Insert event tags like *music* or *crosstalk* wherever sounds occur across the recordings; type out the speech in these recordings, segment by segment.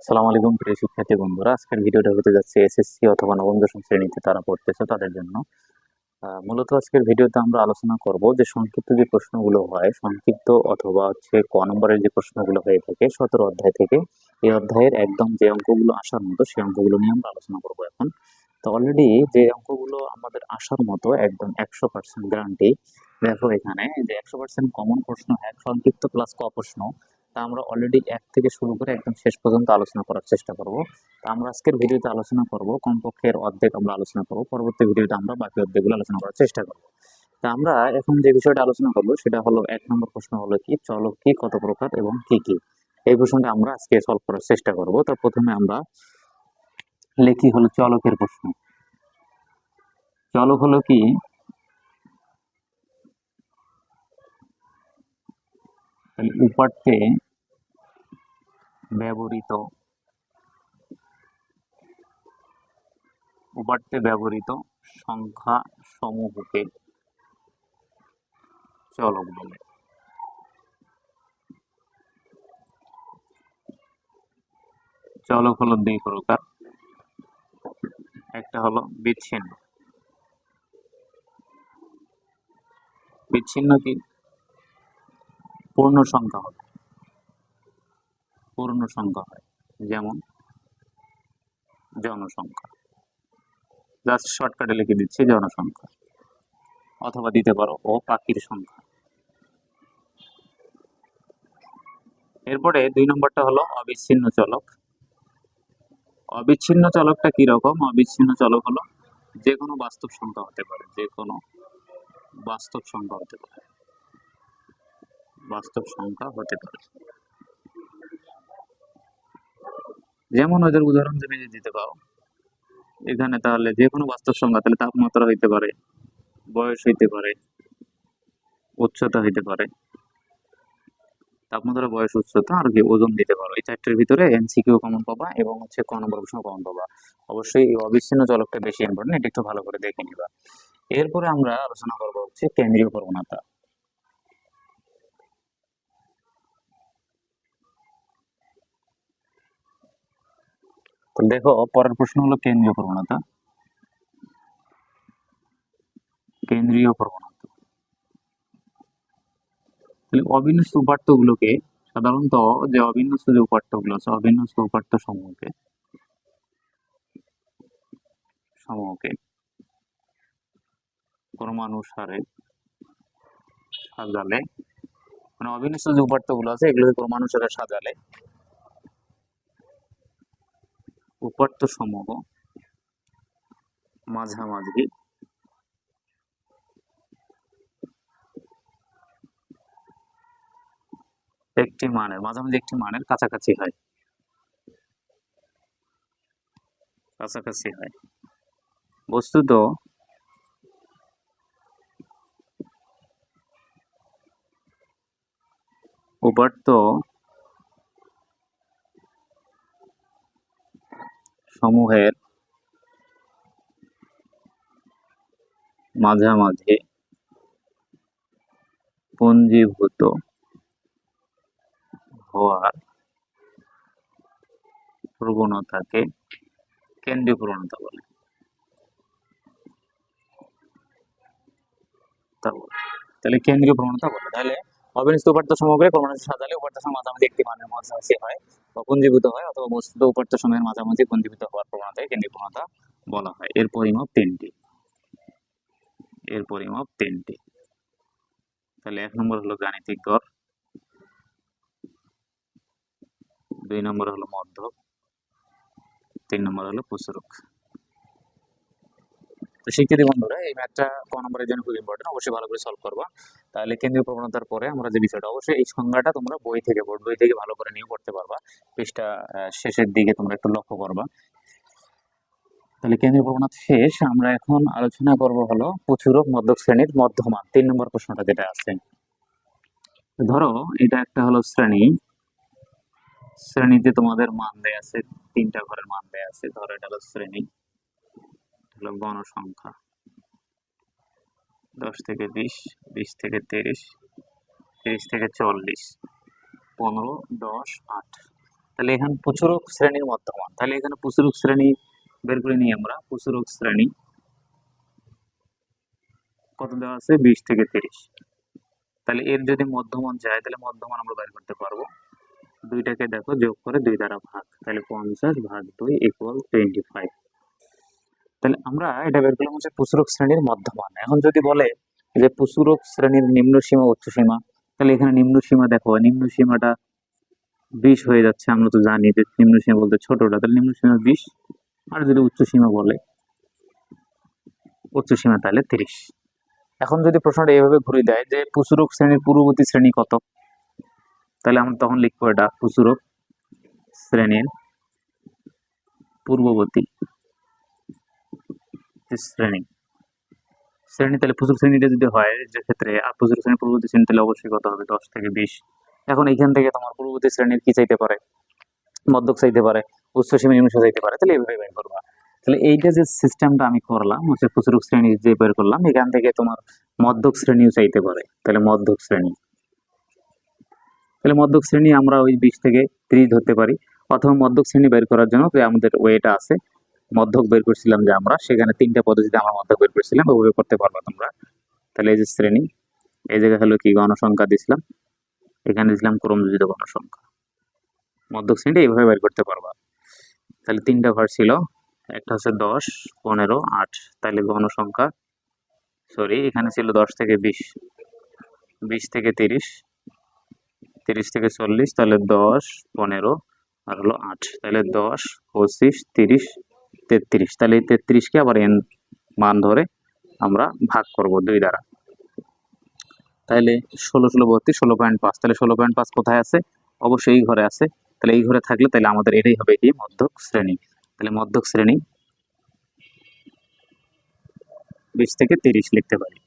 আসসালামু আলাইকুম প্রিয় শিক্ষার্থী বন্ধুরা। আজকের ভিডিওটা হতে যাচ্ছে এসএসসি অথবা নবম দশম শ্রেণীতে তারা পড়তেছে তাদের জন্য। মূলত আজকের ভিডিওতে আমরা আলোচনা করব যে সংক্ষিপ্ত যে প্রশ্নগুলো হয়, সংক্ষিপ্ত অথবা হচ্ছে ক নম্বরের যে প্রশ্নগুলো হয়ে থাকে সতেরো অধ্যায় থেকে, এই অধ্যায়ের একদম যে অঙ্কগুলো আসার মতো সেই অঙ্কগুলো নিয়ে আমরা আলোচনা করব এখন। তো অলরেডি যে অঙ্কগুলো আমাদের আসার মতো একদম একশো পার্সেন্ট গ্যারান্টি দেখো এখানে যে একশো পার্সেন্ট কমন প্রশ্ন এক সংক্ষিপ্ত প্লাস ক প্রশ্ন। তা আমরা অলরেডি এক থেকে শুরু করে একদম শেষ পর্যন্ত আলোচনা করার চেষ্টা করব। তা আমরা আজকের ভিডিওতে আলোচনা করব কমপক্ষে এর অর্ধেক আমরা আলোচনা করব, পরবর্তী ভিডিওতে আমরা বাকি অর্ধেকগুলো আলোচনা করার চেষ্টা করব। তা আমরা এখন যে বিষয়টা আলোচনা করব সেটা হলো এক নম্বর প্রশ্ন হলো কি, চলক কি, কত প্রকার এবং কি কি? এই প্রশ্নটা আমরা আজকে সলভ করার চেষ্টা করব। তো প্রথমে আমরা লেখি হলো চলকের প্রশ্ন। চলক হলো কি? উপাত্তে ব্যবহৃত, উপাত্তে ব্যবহৃত সংখ্যা সমূহকে চলক বলে চলক হলো দুই প্রকার। একটা হলো বিচ্ছিন্ন। বিচ্ছিন্ন কি? পূর্ণ সংখ্যা হবে। পূর্ণ সংখ্যা হয়, যেমন জনসংখ্যা। জাস্ট শর্টকাটে লিখে দিচ্ছি জনসংখ্যা, অথবা দিতে পারো, ও পাখির সংখ্যা। এরপরে দুই নম্বরটা হলো অবিচ্ছিন্ন চলক। অবিচ্ছিন্ন চলকটা রকম? অবিচ্ছিন্ন চলক হলো যে কোনো বাস্তব সংখ্যা হতে পারে যে কোনো বাস্তব সংখ্যা হতে পারে। বাস্তব সংখ্যা হতে পারে। যেমন ওদের উদাহরণ তুমি যদি দিতে পাও এখানে তাহলে যে কোনো বাস্তব সংখ্যা তাহলে তাপমাত্রা হইতে পারে, বয়স হইতে পারে, উচ্চতা হইতে পারে, তাপমাত্রা, বয়স, উচ্চতা, আর কি ওজন দিতে পারো। এই চারটের ভিতরে এমসিকিউ কমন পাবা এবং হচ্ছে ক নম্বর প্রশ্ন কমন পাবা। অবশ্যই এই অবিচ্ছিন্ন চলকটা বেশি ইম্পর্টেন্ট এটা একটু ভালো করে দেখে নিবা। এরপরে আমরা আলোচনা করব হচ্ছে কেন্দ্রীয় প্রবণতা। তো দেখো, পরের প্রশ্ন হলো কেন্দ্রীয় প্রবণতা কেন্দ্রীয় প্রবণতা অবিন্যস্ত উপাত্ত গুলোকে সাধারণত যে অবিন্যস্ত যে উপাত্তগুলো আছে অবিন্যস্ত উপাত্ত সমূহকে সমূহকে ক্রমানুসারে সাজালে মানে অবিন্যস্ত যে উপাত্তগুলো আছে, এগুলোকে ক্রমানুসারে সাজালে উপাত্ত সমূহ মাঝামাঝি। একটি মানের মাঝামাঝি একটি মানের কাছাকাছি হয়। কাছাকাছি হয়। বস্তুত উপাত্ত সমূহের মাঝামাঝি পঞ্জীভূত হওয়ার প্রবণতাকে কেন্দ্রীয় প্রবণতা বলে। তাহলে কেন্দ্রীয় প্রবণতা বলে তাহলে অবিনিষ্ট উপাত্ত সমূহকে ক্রমানুসারে সাজালে উপাত্ত সমূহ মাঝামাঝি একটি মানের মাঝামাঝি হয়, বা পুঞ্জীভূত হয়, অথবা বস্তুত উপাত্ত সমূহের মাঝামাঝি পুঞ্জীভূত হওয়ার প্রবণতাকে প্রবণতা বলা হয়। এর পরিমাপ তিনটি। এর পরিমাপ তিনটি। তাহলে এক নম্বর হলো গাণিতিক গড়, দুই নম্বর হলো মধ্যক, তিন নম্বর হলো প্রচুরক তো শিক্ষার্থী বন্ধুরা, এই ম্যাথটা ক নম্বরের জন্য খুব ইম্পর্টেন্ট অবশ্যই ভালো করে সলভ করবা। তাহলে কেন্দ্রীয় প্রবণতার পরে আমরা যে বিষয়টা, অবশ্যই এই সংজ্ঞাটা তোমরা বই থেকে বই থেকে ভালো করে নিয়ে পড়তে পারবা। পৃষ্ঠা শেষের দিকে তোমরা একটু লক্ষ্য করবা। তাহলে কেন্দ্রীয় প্রবণতা শেষ, আমরা এখন আলোচনা করব হলো প্রচুরক মধ্যক শ্রেণির মধ্যমান, তিন নম্বর প্রশ্নটা যেটা আছে ধরো, এটা একটা হলো শ্রেণি। শ্রেণীতে তোমাদের মান দেয়া আছে, তিনটা ঘরের মান দেয়া আছে, ধরো এটা হলো শ্রেণি। হলো গণসংখ্যা। দশ থেকে বিশ বিশ থেকে তিরিশ তিরিশ থেকে চল্লিশ, পনেরো, দশ, আট। তাহলে এখানে প্রচুরক শ্রেণির মধ্যমান। তাহলে এখানে প্রচুরক শ্রেণি বের করে নিই আমরা। প্রচুরক শ্রেণি কত দেওয়া আছে? বিশ থেকে তিরিশ। তাহলে এর যদি মধ্যমান যায়, তাহলে মধ্যমান আমরা বের করতে পারব। দুইটাকে দেখো যোগ করে দুই দ্বারা ভাগ। তাহলে পঞ্চাশ ভাগ দুই ইকুয়াল টোয়েন্টি ফাইভ তাহলে আমরা এটা বের করলাম হচ্ছে প্রচুরক শ্রেণির মধ্যমান। এখন যদি বলে যে প্রচুরক শ্রেণির নিম্ন সীমা, উচ্চ সীমা, তাহলে এখানে নিম্ন সীমা দেখো, নিম্ন সীমাটা বিশ হয়ে যাচ্ছে, আমরা তো জানি যে নিম্ন সীমা বলতে ছোটটা, তাহলে নিম্ন সীমা বিশ, আর যদি উচ্চ সীমা বলে, উচ্চ সীমা তাহলে তিরিশ। এখন যদি প্রশ্নটা এভাবে ঘুরে দেয় যে প্রচুরক শ্রেণির পূর্ববর্তী শ্রেণি কত, তাহলে আমরা তখন লিখব এটা প্রচুরক শ্রেণির পূর্ববর্তী। শ্রেণি শ্রেণি তাহলে প্রচুর শ্রেণীটা যদি হয়, যে ক্ষেত্রে, আর প্রচুর শ্রেণি পূর্ববর্তী শ্রেণি তাহলে অবশ্যই কত হবে? দশ থেকে বিশ। এখন এইখান থেকে তোমার পূর্ববর্তী শ্রেণির কি চাইতে পারে? মধ্যক চাইতে পারে, উচ্চ সীমা নিম্ন চাইতে পারে, তাহলে এইভাবে বের করবা। তাহলে এইটা যে সিস্টেমটা আমি করলাম, হচ্ছে প্রচুরক শ্রেণি যে বের করলাম, এখান থেকে তোমার মধ্যক শ্রেণীও চাইতে পারে। তাহলে মধ্যক শ্রেণি। তাহলে মধ্যক শ্রেণি আমরা ওই বিশ থেকে ত্রিশ ধরতে পারি। অথবা মধ্যক শ্রেণি বের করার জন্য আমাদের ওয়েটা আছে। মধ্যক বের করছিলাম যে আমরা, সেখানে তিনটা পদ্ধতিতে আমরা মধ্যক বের করছিলাম, ওভাবে করতে পারব তোমরা। তাহলে এই যে শ্রেণি, এই জায়গায় হলো কি, গণসংখ্যা দিছিলাম এখানে দিছিলাম ক্রমযোজিত গণসংখ্যা। মধ্যক শ্রেণীটা এইভাবে বের করতে পারবা। তাহলে তিনটা ঘর ছিল, একটা হচ্ছে দশ, পনেরো, আট। তাহলে গণসংখ্যা সরি এখানে ছিল দশ থেকে বিশ। বিশ থেকে তিরিশ তিরিশ থেকে চল্লিশ, তাহলে দশ, পনেরো, আর হলো আট। তাহলে দশ, পঁচিশ, তিরিশ তেত্রিশ। তাহলে এই তেত্রিশকে আবার এন মান ধরে আমরা ভাগ করব দুই দ্বারা। তাহলে ষোলো ষোলো, বত্রিশ, ষোলো পয়েন্ট পাঁচ। তাহলে ষোলো পয়েন্ট পাঁচ কোথায় আছে? অবশ্যই এই ঘরে আছে। তাহলে এই ঘরে থাকলে তাহলে আমাদের এটাই হবে কি? মধ্যক শ্রেণি। তাহলে মধ্যক শ্রেণি বিশ থেকে তিরিশ লিখতে পারি।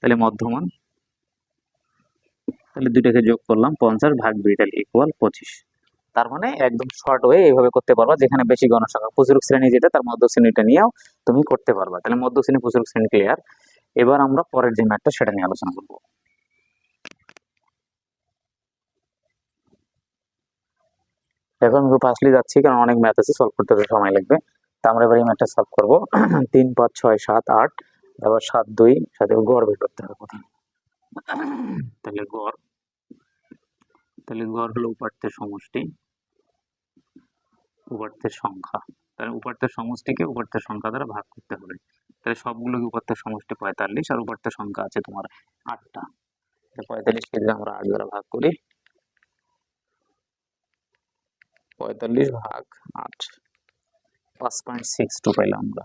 তাহলে মধ্যমান। তাহলে দুইটাকে যোগ করলাম, পঞ্চাশ ভাগ দুই তাহলে ইকুয়াল পঁচিশ। তার মানে একদম শর্ট হয়ে এইভাবে করতে পারবা। যেখানে বেশি গণসংখ্যা প্রচুরক শ্রেণি যেটা তার মধ্য শ্রেণীটা নিয়েও তুমি করতে পারবা। তাহলে মধ্য শ্রেণি প্রচুরক শ্রেণি ক্লিয়ার এবার আমরা পরের যে ম্যাথটা সেটা নিয়ে আলোচনা করব। এখন আমি ফার্স্টলি যাচ্ছি, কারণ অনেক ম্যাথ আছে সলভ করতে সময় লাগবে। তা আমরা এবার এই ম্যাথটা সলভ করব। *clears throat* তিন, পাঁচ, ছয়, সাত, আট, তারপর সাত, দুই সাথে গড় বের করতে হবে প্রথমে। *clears throat* তাহলে গড় তাহলে গড় হলো উপাত্তের সমষ্টি। উপাত্তের সংখ্যা। তাহলে উপাত্তের সমষ্টিকে উপাত্তের সংখ্যা দ্বারা ভাগ করতে হবে। তাহলে সবগুলোকে উপাত্তের সমষ্টি? পঁয়তাল্লিশ আর উপাত্তের সংখ্যা আছে তোমার আটটা। পঁয়তাল্লিশকে যদি আমরা আট দ্বারা ভাগ করি। পঁয়তাল্লিশ ভাগ আট, পাঁচ পয়েন্ট সিক্স টু পাইলাম আমরা।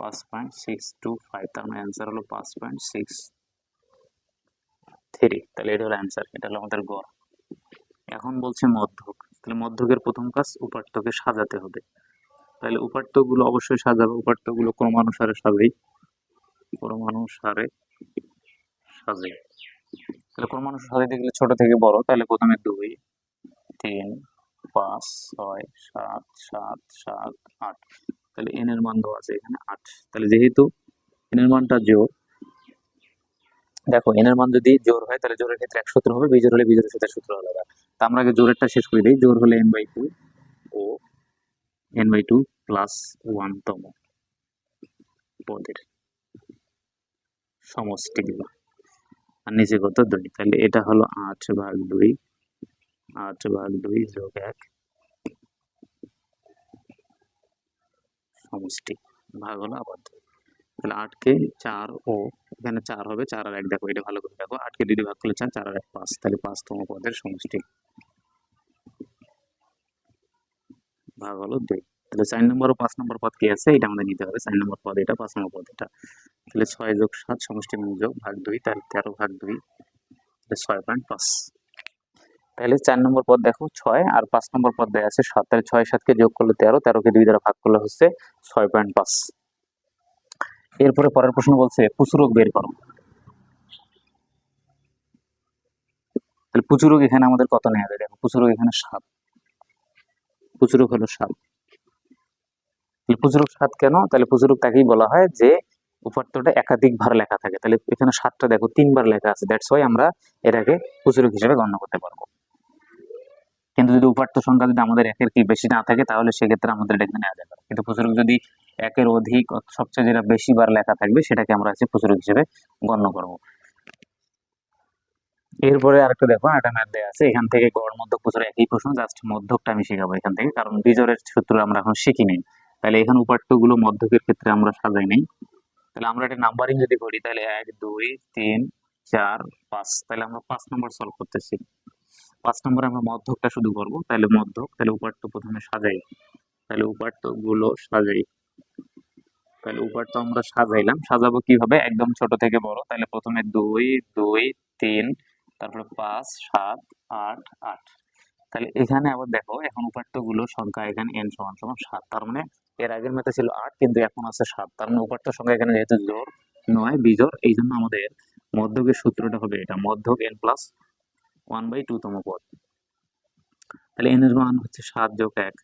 পাঁচ পয়েন্ট সিক্স টু ফাইভ তার মানে অ্যান্সার হলো পাঁচ পয়েন্ট সিক্স থ্রি তাহলে এটা হলো অ্যান্সার এটা হলো আমাদের গড়। এখন বলছে মধ্যক। তাহলে মধ্যকের প্রথম কাজ উপাত্তকে সাজাতে হবে। তাহলে উপাত্তগুলো অবশ্যই সাজাবে, উপাত্তগুলো ক্রমানুসারে সাজাই ক্রমানুসারে সাজাই। তাহলে ক্রমানুসারে সাজাইতে গেলে ছোট থেকে বড়, তাহলে প্রথমে দুই, তিন, পাঁচ, ছয়, সাত সাত সাত, আট। তাহলে এন এর মান দেওয়া আছে এখানে আট। তাহলে যেহেতু এন এর মানটা জোর দেখো এন এর মান যদি জোর হয়, তাহলে জোরের ক্ষেত্রে এক সূত্র হবে বিজোর হলে বিজোরের সাথে সূত্র আলাদা। তা আমরা আগে জোরেরটা শেষ করে দিই। জোর হলে N by two O N by two plus one তম পদের সমষ্টি দিব আর নিচে কত? দুই। তাহলে এটা হলো আট ভাগ দুই। আট ভাগ দুই যোগ এক সমষ্টি। ভাগ হলো আবার দুই। তাহলে আটকে চার ও এখানে চার হবে, চার আর এক দেখো, এটা ভালো করে দেখো। আটকে দুই ভাগ করলে চার চার আর এক, পাঁচ। তাহলে পাঁচতম পদের সমষ্টি। ভাগ হলো দুই। তাহলে চার নম্বর ও পাঁচ নম্বর পদ কি আছে? এটা আমাদের নিতে হবে, চার নম্বর পদ এটা, পাঁচ নম্বর পদ এটা। তাহলে ছয় যোগ সাত, সমষ্টি যোগ ভাগ দুই, তাহলে তেরো ভাগ দুই, তাহলে ছয় পয়েন্ট পাঁচ। তাহলে চার নম্বর পদ দেখো, ছয় আর পাঁচ নম্বর পদ দেওয়া আছে সাত। তাহলে ছয় সাতকে যোগ করলে তেরো, তেরোকে দুই দ্বারা ভাগ করলে হচ্ছে ছয় পয়েন্ট পাঁচ। এরপরে পরের প্রশ্ন বলছে প্রচুরক বের করো। তাহলে প্রচুরক এখানে আমাদের কত নেওয়া যায় দেখো প্রচুরক এখানে সাত প্রচুরক হলো সাত তাহলে প্রচুরক সাত কেন? তাহলে প্রচুরক তাকেই বলা হয় যে উপাত্তটা একাধিক ভার লেখা থাকে। তাহলে এখানে সাতটা দেখো, তিনবার লেখা আছে। দ্যাটস ওয়াই আমরা এটাকে প্রচুরক হিসেবে গণ্য করতে পারব। কিন্তু যদি উপাত্ত সংখ্যা যদি আমাদের একের কি বেশি না থাকে, তাহলে সেক্ষেত্রে আমাদের এটা এখানে নেওয়া যাবে কিন্তু প্রচুরক যদি একের অধিক সবচেয়ে যেটা বেশি বার লেখা থাকবে, সেটাকে আমরা হচ্ছে প্রচুরক হিসেবে গণ্য করব। এরপরে আরেকটা দেখো, একটা ম্যাথ দেওয়া আছে। এখান থেকে গড়, মধ্যক, প্রচুর একই প্রশ্ন জাস্ট মধ্যকটা আমি শিখাবো এখান থেকে, কারণ বিজোরের সূত্র আমরা এখন শিখি নেই। তাহলে এখানে উপাত্তগুলো মধ্যকের ক্ষেত্রে আমরা সাজাই নেই। তাহলে আমরা এটা নাম্বারিং যদি করি, তাহলে এক, দুই, তিন, চার, পাঁচ, তাহলে আমরা পাঁচ নম্বর সলভ করতেছি। পাঁচ নম্বরে আমরা মধ্যকটা শুধু করব। তাহলে মধ্যক, তাহলে উপাত্ত প্রথমে সাজাই। তাহলে উপাত্তগুলো সাজাই। তাহলে উপাত্ত আমরা সাজাইলাম। সাজাবো কীভাবে? একদম ছোট থেকে বড়। তাহলে প্রথমে দুই দুই, তিন, তারপরে পাঁচ, সাত, আট আট। তাহলে এখানে আবার দেখো, এখন উপাত্তগুলো সংখ্যা এখানে এন সমান সমান সাত। তার মানে এর আগের মেতে ছিল আট, কিন্তু এখন আছে সাত। তার মানে উপাত্ত সংখ্যা এখানে যেহেতু জোর নয় বিজোর এই জন্য আমাদের মধ্যকের সূত্রটা হবে এটা। মধ্যক N plus one by two তম পদ। তাহলে এন এর মান হচ্ছে সাত যোগ এক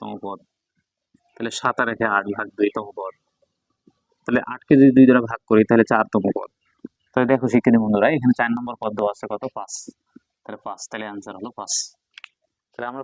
তম পদ। তাহলে সাত আর একে আট ভাগ দুই তম পদ। তাহলে আটকে যদি দুই দ্বারা ভাগ করি, তাহলে চার তম পদ। তাহলে দেখো শিক্ষার্থী বন্ধুরা, এখানে চার নম্বর পদ দেওয়া আছে কত? পাঁচ। তাহলে পাঁচ, তাহলে অ্যান্সার হলো পাঁচ। তাহলে আমরা